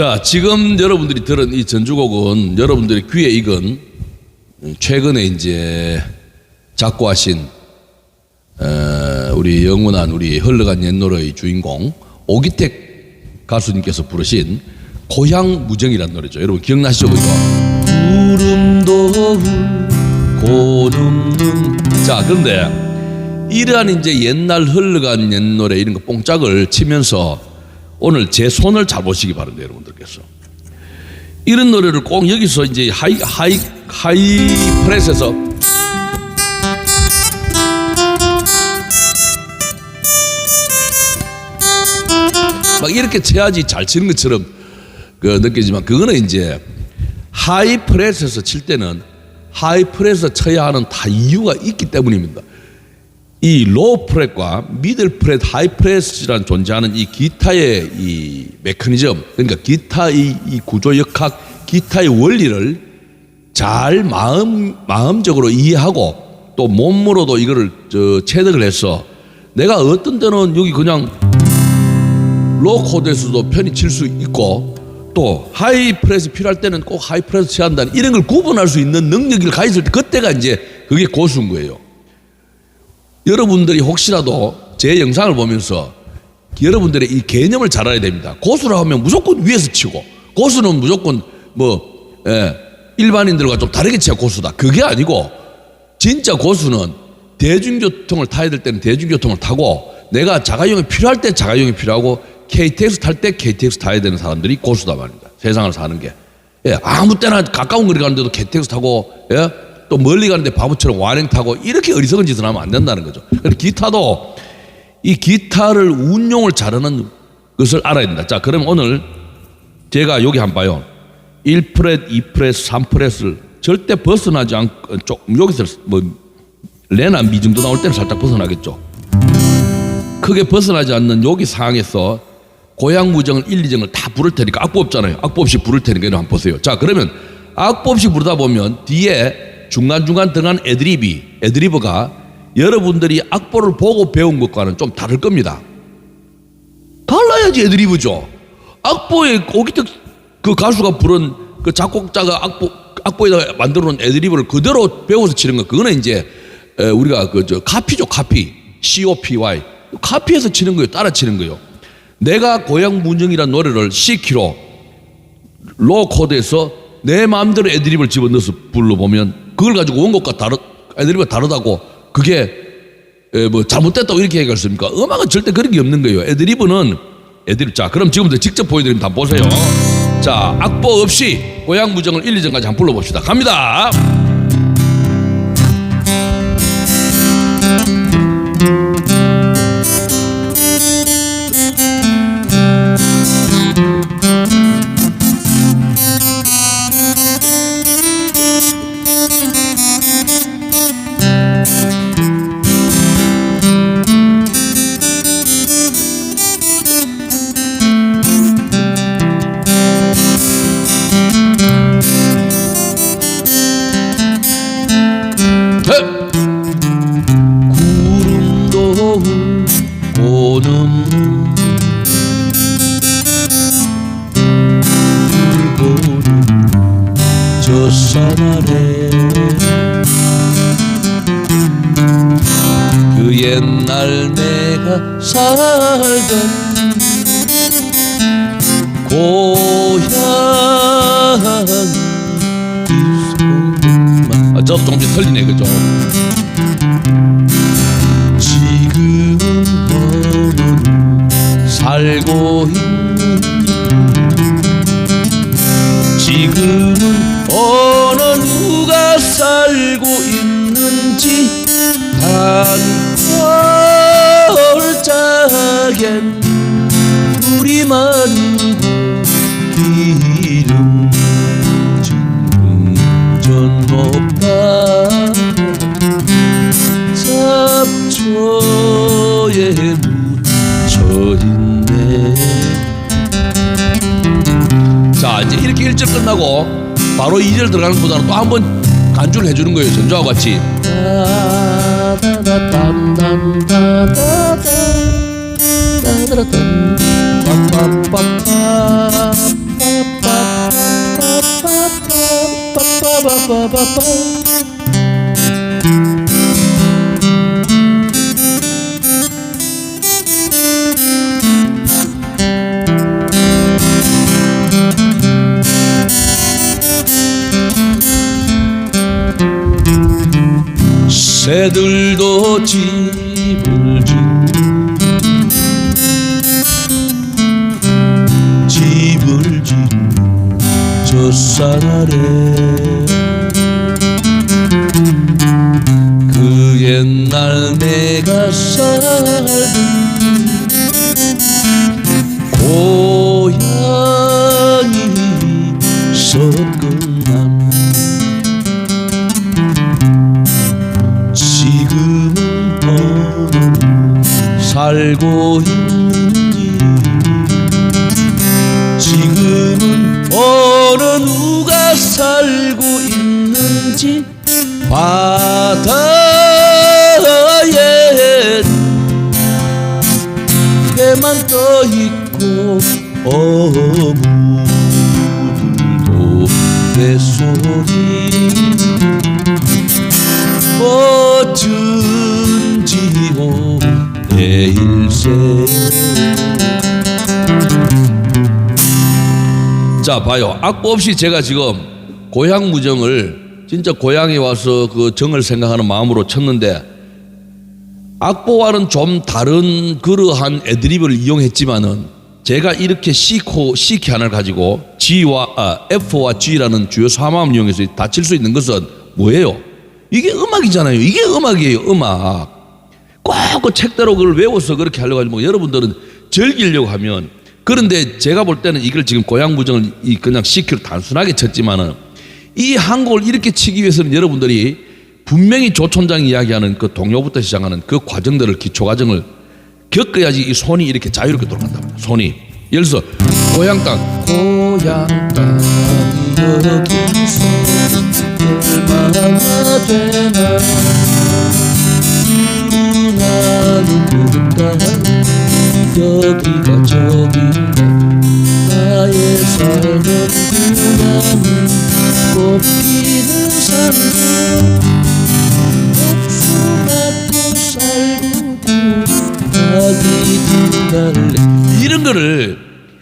자, 지금 여러분들이 들은 이 전주곡은 여러분들의 귀에 익은 최근에 이제 작곡하신 어, 우리 영원한 우리 흘러간 옛 노래의 주인공 오기택 가수님께서 부르신 고향 무정이라는 노래죠. 여러분 기억나시죠? 이거? 구름도 고름눈 자, 그런데 이러한 이제 옛날 흘러간 옛 노래 이런 거 뽕짝을 치면서 오늘 제 손을 잡으시기 바랍니다, 여러분들께서. 이런 노래를 꼭 여기서 이제 하이 하이 하이 프레스에서 막 이렇게 쳐야지 잘 치는 것처럼 그 느끼지만 그거는 이제 하이 프레스에서 칠 때는 하이 프레스에서 쳐야 하는 다 이유가 있기 때문입니다. 이 로우 프렛과 미들 프렛, 하이 프렛이란 존재하는 이 기타의 이 메커니즘, 그러니까 기타의 이 구조 역학, 기타의 원리를 잘 마음 마음적으로 이해하고 또 몸으로도 이거를 저 체득을 해서 내가 어떤 때는 여기 그냥 로우 코드에서도 편히 칠 수 있고 또 하이 프레스 필요할 때는 꼭 하이 프레스 쳐야 한다는 이런 걸 구분할 수 있는 능력을 가졌을 때 그때가 이제 그게 고수인 거예요. 여러분들이 혹시라도 제 영상을 보면서 여러분들의 이 개념을 잘 알아야 됩니다. 고수라 하면 무조건 위에서 치고 고수는 무조건 뭐 예, 일반인들과 좀 다르게 치야 고수다. 그게 아니고 진짜 고수는 대중교통을 타야 될 때는 대중교통을 타고 내가 자가용이 필요할 때 자가용이 필요하고 KTX 탈 때 KTX 타야 되는 사람들이 고수다 말입니다. 세상을 사는 게. 예, 아무 때나 가까운 거리 가는데도 KTX 타고 예? 또 멀리 가는데 바보처럼 완행 타고 이렇게 어리석은 짓을 하면 안 된다는 거죠. 그래서 기타도 이 기타를 운용을 잘하는 것을 알아야 된다. 자, 그럼 오늘 제가 여기 한번 봐요. 1프렛, 2프렛, 3프렛을 절대 벗어나지 않고 조금 여기서 뭐 레나 미 정도 나올 때는 살짝 벗어나겠죠. 크게 벗어나지 않는 여기 상황에서 고향 무정을 1, 2정을 다 부를 테니까 악보 없잖아요. 악보 없이 부를 테니까 한번 보세요. 자, 그러면 악보 없이 부르다 보면 뒤에 중간중간 들어간 애드리비, 애드리브가 여러분들이 악보를 보고 배운 것과는 좀 다를 겁니다. 달라야지 애드리브죠. 악보에 오기특 그 가수가 부른 그 작곡자가 악보 악보에다 만들어 놓은 애드리브를 그대로 배워서 치는 거 그거는 이제 에, 우리가 그 저 카피죠 카피 C O P Y 카피해서 치는 거예요 따라 치는 거예요 내가 고향 문정이라는 노래를 C 키로 로 코드에서 내 마음대로 애드립을 집어넣어서 불러보면 그걸 가지고 원곡과 다르 애드립이 다르다고 그게 에, 뭐 잘못됐다고 이렇게 얘기하겠습니까? 음악은 절대 그런 게 없는 거예요. 애드리브는 애드립. 자, 그럼 지금부터 직접 보여드리면 다 보세요. 자, 악보 없이 고향 무정을 1, 2전까지 한번 불러봅시다. 갑니다. 오는 보는 저 산 아래 그 옛날 내가 살던 고향 아, 저도 조금 틀리네 그죠? 살고 있는 지금 이제 이렇게 일절 끝나고 바로 이절 들어가는 것보다는 또 한 번 간주를 해주는 거예요. 전주와 같이. 새들도 집을 짓는 집을 짓는 젖산 아래 살고 있는지 지금은 어느 누가 살고 있는지 바다에 해만 떠 있고 어물도 뱃소리 어쩐지요 내일새 자 봐요 악보 없이 제가 지금 고향 무정을 진짜 고향에 와서 그 정을 생각하는 마음으로 쳤는데 악보와는 좀 다른 그러한 애드립을 이용했지만은 제가 이렇게 C코 C키 하나를 가지고 G와 아, F와 G라는 주요 사마음을 이용해서 다칠 수 있는 것은 뭐예요? 이게 음악이잖아요. 이게 음악이에요. 음악. 꼭 그 책대로 그걸 외워서 그렇게 하려고 하지 뭐 여러분들은 즐기려고 하면 그런데 제가 볼 때는 이걸 지금 고향 무정을 이 그냥 C키로 단순하게 쳤지만은 이한 곡을 이렇게 치기 위해서는 여러분들이 분명히 조촌장이 이야기하는 그 동요부터 시작하는 그 과정들을 기초 과정을 겪어야지 이 손이 이렇게 자유롭게 말이야. 손이. 예를 들어서 고향 땅 고향 땅 여기서 얼마나 되나 모른다 여기가 저기가 나의 살던 고향은 꽃피는 산들 복숭아도 살고 아기도 갈래. 이런 거를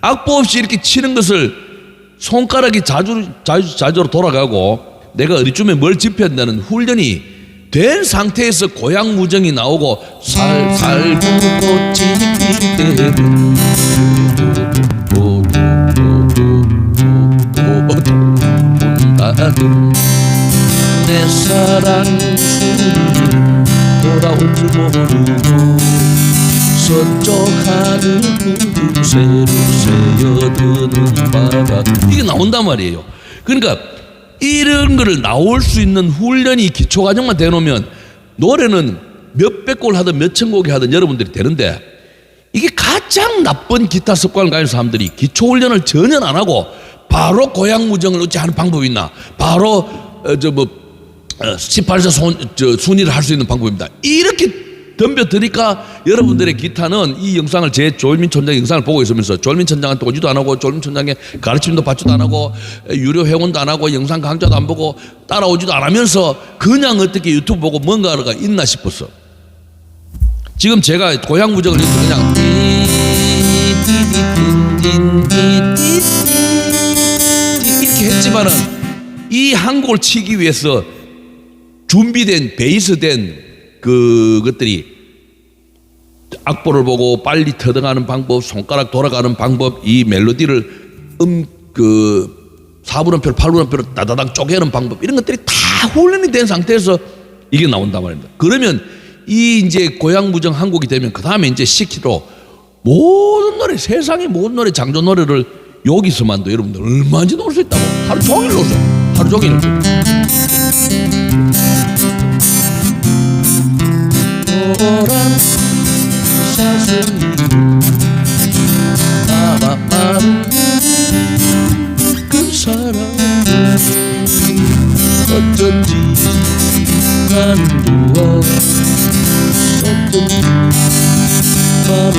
악보 없이 이렇게 치는 것을 손가락이 자주 자주 자주로 돌아가고 내가 어디쯤에 뭘 짚어야 된다는 훈련이 된 상태에서 고향 무정이 나오고 살 살고 꽃이 필 때는 온다든 내 사랑 소리 돌아올 줄 모르고 서쪽 하늘 푸르새로 새어드는 바다. 이게 나온단 말이에요. 그러니까 이런 거를 나올 수 있는 훈련이 기초 과정만 되놓으면 노래는 몇백 곡을 하든 몇천 곡이 하든 여러분들이 되는데 이게 가장 나쁜 기타 습관을 가진 사람들이 기초 훈련을 전혀 안 하고 바로 고향 무정을 어찌 하는 방법이 있나 바로 어, 저뭐 18세 손, 저, 순위를 할 수 있는 방법입니다. 이렇게 덤벼드니까 여러분들의 기타는 이 영상을 제 조일민 촌장 영상을 보고 있으면서 조일민 촌장한테 오지도 안 하고 조일민 촌장의 가르침도 받지도 안 하고 유료 회원도 안 하고 영상 강좌도 안 보고 따라오지도 안 하면서 그냥 어떻게 유튜브 보고 뭔가가 있나 싶었어. 지금 제가 고향 무정을 그냥 이렇게 했지만은 이 한 곡을 치기 위해서 준비된 베이스된 그것들이 악보를 보고 빨리 터득하는 방법, 손가락 돌아가는 방법, 이 멜로디를 음 그 4분음표를 8분음표를 다다닥 쪼개는 방법 이런 것들이 다 훈련이 된 상태에서 이게 나온단 말입니다. 그러면 이 이제 고향 무정 한 곡이 되면 그 다음에 이제 시키로 모든 노래 세상의 모든 노래 장조 노래를 여기서만도 여러분들 얼마든지 놀 수 있다고 하루 종일 놀 수. 하루 종일 노란 사슴이 마마마루 그 사람 어쩐지 나는 좋아 어쩐지 맘에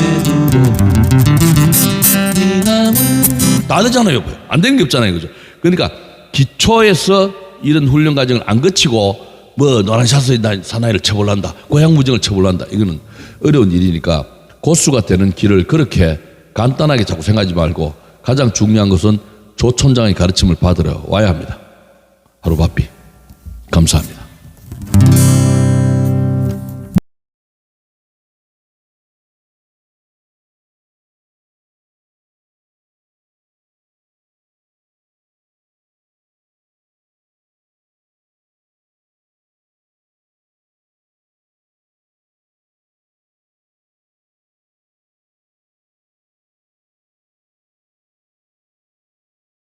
들어 되잖아요 안 되는 게 없잖아요 그죠? 그러니까 기초에서 이런 훈련 과정을 안 거치고 뭐 노란 샷을 사나이를 처벌한다, 고향 무정을 처벌한다 이거는 어려운 일이니까 고수가 되는 길을 그렇게 간단하게 자꾸 생각하지 말고 가장 중요한 것은 조 촌장의 가르침을 받으러 와야 합니다. 하루바삐 감사합니다.